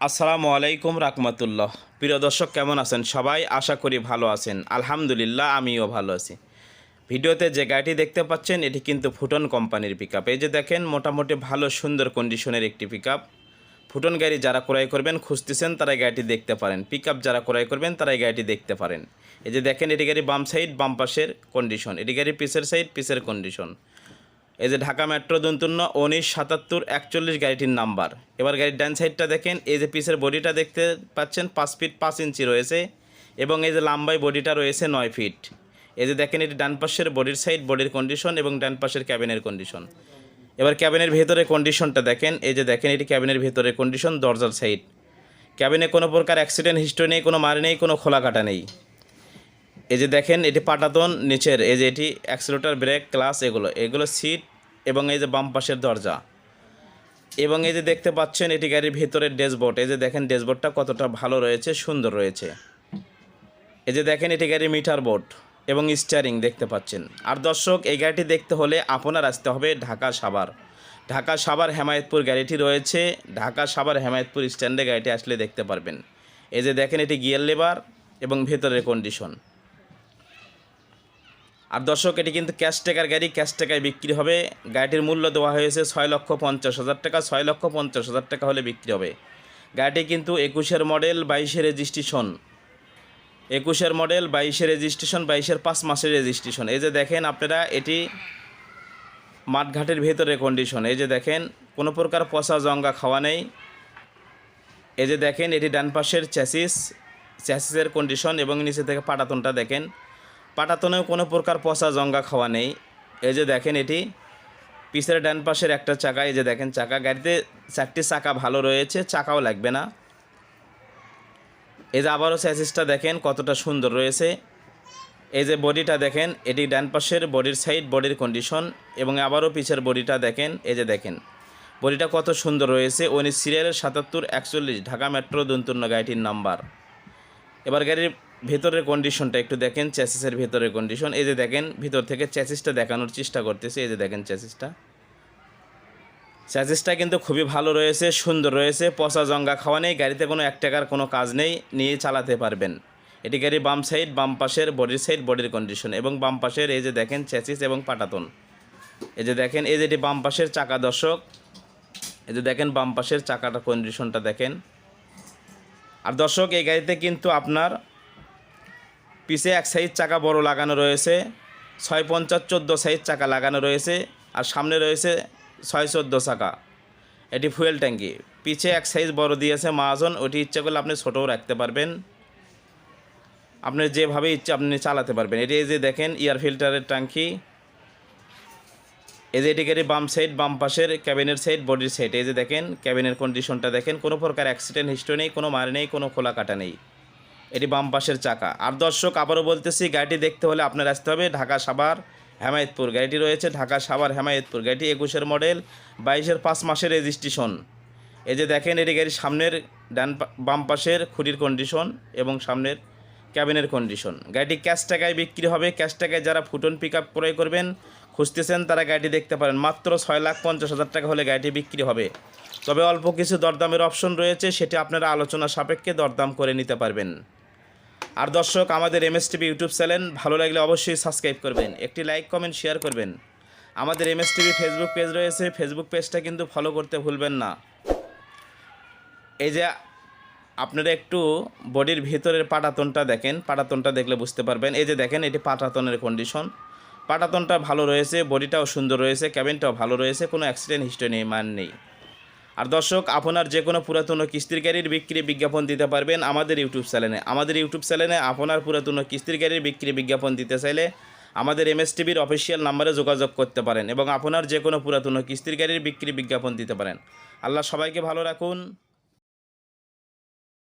আসসালামু আলাইকুম রাকমাতুল্লাহ প্রিয় দর্শক, কেমন আছেন? সবাই আশা করি ভালো আছেন। আলহামদুলিল্লাহ, আমিও ভালো আছি। ভিডিওতে যে গাড়িটি দেখতে পাচ্ছেন, এটি কিন্তু ফুটন কোম্পানির পিক এই যে দেখেন, মোটামুটি ভালো, সুন্দর কন্ডিশনের একটি পিক ফুটন গাড়ি যারা ক্রয় করবেন, খুঁজতেছেন, তারা গাড়িটি দেখতে পারেন। পিক যারা ক্রয় করবেন, তারা এই গাড়িটি দেখতে পারেন। এই যে দেখেন, এটি গাড়ি বাম সাইড বাম পাশের কন্ডিশন এটি গাড়ি পিসের সাইড পিসের কন্ডিশন এই যে ঢাকা মেট্রো দন্তন্য উনিশ সাতাত্তর একচল্লিশ গাড়িটির নাম্বার। এবার গাড়ির ডান সাইডটা দেখেন, এই যে পিসের বডিটা দেখতে পাচ্ছেন, পাঁচ ফিট পাঁচ ইঞ্চি রয়েছে এবং এই যে লাম্বাই বডিটা রয়েছে নয় ফিট এই যে দেখেন, এটি ডান পাশের বডির সাইড বডির কন্ডিশন এবং ডান পাশের ক্যাবিনের কন্ডিশন এবার ক্যাবিনের ভেতরে কন্ডিশনটা দেখেন, এই যে দেখেন, এটি ক্যাবিনের ভেতরে কন্ডিশন দরজার সাইড ক্যাবিনে কোনো প্রকার অ্যাক্সিডেন্ট হিস্ট্রি নেই, কোনো মার নেই, কোনো খোলা কাটা নেই। এই যে দেখেন, এটি পাটাতন, নিচের, এই যে এটি অ্যাক্সিলেটর ব্রেক, ক্লাস, এগুলো। এগুলো সিট এবং এই যে বাম পাশের দরজা। এবং এই যে দেখতে পাচ্ছেন, এটি গাড়ির ভেতরের ড্যাশবোর্ড। এই যে দেখেন, ড্যাশবোর্ডটা কতটা ভালো রয়েছে, সুন্দর রয়েছে। এই যে দেখেন, এটি গাড়ির মিটার বোর্ড এবং স্টিয়ারিং দেখতে পাচ্ছেন। আর দর্শক, এই গাড়িটি দেখতে হলে আপনার আসতে হবে ঢাকা সাভার। ঢাকা সাভার হেমায়তপুর গাড়িটি রয়েছে। ঢাকা সাভার হেমায়তপুর স্ট্যান্ডে গাড়িটি আসলে দেখতে পারবেন। এই যে দেখেন, এটি গিয়ার লেবার এবং ভেতরের কন্ডিশন আর দর্শক, এটি কিন্তু ক্যাশ টাকার গাড়ি। ক্যাশ টাকায় বিক্রি হবে। গাড়িটির মূল্য দেওয়া হয়েছে ছয় লক্ষ পঞ্চাশ হাজার টাকা। ছয় লক্ষ পঞ্চাশ হাজার টাকা হলে বিক্রি হবে। গাড়িটি কিন্তু একুশের মডেল বাইশের রেজিস্ট্রেশন। একুশের মডেল বাইশের রেজিস্ট্রেশন, বাইশের পাঁচ মাসের রেজিস্ট্রেশন। এই যে দেখেন আপনারা, এটি মাঠঘাটের ভেতরে কন্ডিশন এই যে দেখেন, কোনো প্রকার পচা জঙ্গা খাওয়া নেই। এই যে দেখেন, এটি ডান পাশের চ্যাসিস চ্যাসিসের কন্ডিশন এবং নিচে থেকে পাটাতনটা দেখেন। পাটাতনেও কোনো প্রকার পচা জঙ্গা খাওয়া নেই। এই যে দেখেন এটি পিছের ডান পাশের একটা চাকা, এই যে দেখেন চাকা, গাড়িতে চারটি চাকা ভালো রয়েছে, চাকাও লাগবে না। এই যে আবারও স্যাসিসটা দেখেন কতটা সুন্দর রয়েছে। এই যে বডিটা দেখেন, এটি ডান পাশের বডির সাইড বডির কন্ডিশন এবং আবারও পিছের বডিটা দেখেন, এই যে দেখেন। বডিটা কত সুন্দর রয়েছে উনি সিরিয়ালের সাতাত্তর একচল্লিশ, ঢাকা মেট্রো দন্তন্য গাড়িটির নাম্বার এবার গাড়ির ভেতরের কন্ডিশনটা একটু দেখেন চ্যাসিসের ভেতরের কন্ডিশন এই যে দেখেন, ভিতর থেকে চ্যাসিসটা দেখানোর চেষ্টা করতেছে, এই যে দেখেন চ্যাসিসটা চ্যাসিসটা কিন্তু খুবই ভালো রয়েছে, সুন্দর রয়েছে, পচা জঙ্গা খাওয়া নেই, গাড়িতে কোনো এক টাকার কোনো কাজ নেই, নিয়ে চালাতে পারবেন। এটি গাড়ি বাম সাইড বাম পাশের বডির সাইড বডির কন্ডিশন এবং বাম পাশের এই যে দেখেন চ্যাসিস এবং পাটাতন। এই যে দেখেন, এই যে এটি বাম পাশের চাকা দর্শক। এই যে দেখেন, বাম পাশের চাকাটা কন্ডিশনটা দেখেন। আর দর্শক, এই গাড়িতে কিন্তু আপনার পিছে এক সাইজ চাকা বড় লাগানো রয়েছে, ছয় পঞ্চাশ চোদ্দ সাইজ চাকা লাগানো রয়েছে আর সামনে রয়েছে ছয় চোদ্দ চাকা। এটি ফুয়েল ট্যাঙ্কি। পিছে এক সাইজ বড় দিয়েছে মাহাজন ওটি ইচ্ছা করলে আপনি ছোটও রাখতে পারবেন। আপনার যেভাবে ইচ্ছে আপনি চালাতে পারবেন। এটি এই যে দেখেন, এয়ার ফিল্টারের ট্যাঙ্কি। এই যে এটি বাম সাইড, বাম পাশের ক্যাবিনের সাইড, বডির সাইড। এই যে দেখেন, ক্যাবিনের কন্ডিশনটা দেখেন, কোনো প্রকার অ্যাক্সিডেন্ট হিস্ট্রি নেই, কোনো মার নেই, কোনো খোলা কাটা নেই। এটি বাম পাশের চাকা। আর দর্শক, আবারও বলতেছি, গাড়িটি দেখতে হলে আপনার আসতে হবে ঢাকা সাভার হেমায়তপুর। গাড়িটি রয়েছে ঢাকা সাভার হেমায়তপুর। গাড়িটি একুশের মডেল, বাইশের পাঁচ মাসের রেজিস্ট্রেশন। এই যে দেখেন, এটি গাড়ির সামনের ডান বাম পাশের খুঁটির কন্ডিশন এবং সামনের ক্যাবিনের কন্ডিশন গাড়িটি ক্যাশ টাকায় বিক্রি হবে। ক্যাশ টাকায় যারা ফুটন পিক আপ ক্রয় করবেন, খুঁজতেছেন, তারা গাড়িটি দেখতে পারেন। মাত্র ছয় লাখ পঞ্চাশ হাজার টাকা হলে গাড়িটি বিক্রি হবে। তবে অল্প কিছু দরদামের অপশন রয়েছে, সেটি আপনারা আলোচনা সাপেক্ষে দরদাম করে নিতে পারবেন। আর দর্শক, আমাদের M S TV YouTube channel ভালো লাগলে অবশ্যই সাবস্ক্রাইব করবেন, একটি লাইক কমেন্ট শেয়ার করবেন। আমাদের M S TV Facebook page রয়েছে ফেসবুক পেজটা কিন্তু ফলো করতে ভুলবেন না। এই যে আপনারা একটু বডির ভিতরের পাটাতনটা দেখেন, পাটাতনটা দেখলে বুঝতে পারবেন। এই যে দেখেন, এটি পাটাতনের কন্ডিশন পাটাতনটা ভালো রয়েছে, বডিটাও সুন্দর রয়েছে ক্যাবিনটাও ভালো রয়েছে, কোনো অ্যাক্সিডেন্ট হিস্ট্রি নেই, মান নেই। আর দর্শক, আপনার যে কোনো পুরাতন কিস্তির গাড়ির বিক্রি বিজ্ঞাপন দিতে পারবেন আমাদের ইউটিউব চ্যানেলে। আমাদের ইউটিউব চ্যানেলে আপনার পুরাতন কিস্তির গাড়ির বিক্রি বিজ্ঞাপন দিতে চাইলে আমাদের এম এস টিভির অফিসিয়াল নাম্বারে যোগাযোগ করতে পারেন এবং আপনার যে কোনো পুরাতন কিস্তির গাড়ির বিক্রি বিজ্ঞাপন দিতে পারেন। আল্লাহ সবাইকে ভালো রাখুন।